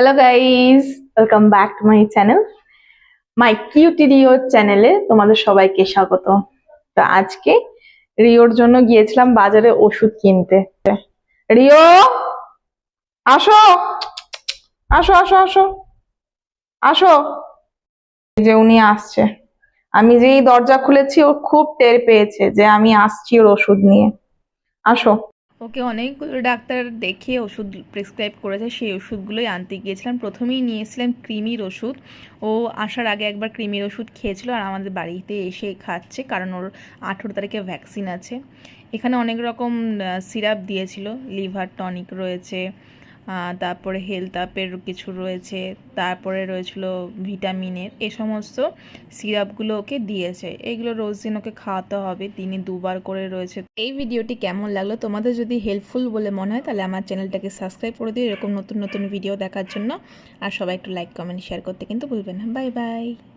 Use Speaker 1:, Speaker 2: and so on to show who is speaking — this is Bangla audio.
Speaker 1: Hello guys welcome back to my channel my cutie Rio চ্যানেলে তোমাদের সবাইকে স্বাগত। তো আজকে রিওর জন্য গিয়েছিলাম বাজারে ওষুধ কিনতে। রিও আসো। আসো আসো আসো। আসো। যে উনি আসছে। আমি যেই দরজা খুলেছি ও খুব টের পেয়েছে যে আমি আসছি ওর ওষুধ নিয়ে। আসো।
Speaker 2: ওকে অনেকগুলো ডাক্তার দেখে ওষুধ প্রেসক্রাইব করেছে, সেই ওষুধগুলোই আনতে গিয়েছিলাম। প্রথমেই নিয়েছিলাম ক্রিমির ওষুধ। ও আসার আগে একবার ক্রিমির ওষুধ খেয়েছিল আর আমাদের বাড়িতে এসে খাচ্ছে কারণ ওর আঠেরো তারিখে ভ্যাকসিন আছে। এখানে অনেক রকম সিরাপ দিয়েছিল লিভার টনিক রয়েছে তারপরে হেলথ আপের কিছু রয়েছে, তারপরে রয়েছিল ভিটামিনের এ সমস্ত সিরাপগুলো ওকে দিয়েছে। এগুলো রোজ দিন ওকে খাওয়াতে হবে, দিনে দুবার করে রয়েছে। এই ভিডিওটি কেমন লাগল তোমাদের যদি হেল্পফুল বলে মনে হয়, তাহলে আমার চ্যানেলটাকে সাবস্ক্রাইব করে দিও, এরকম নতুন নতুন ভিডিও দেখার জন্য। আর সবাই একটু লাইক কমেন্ট শেয়ার করতে কিন্তু ভুলবেন না। Bye bye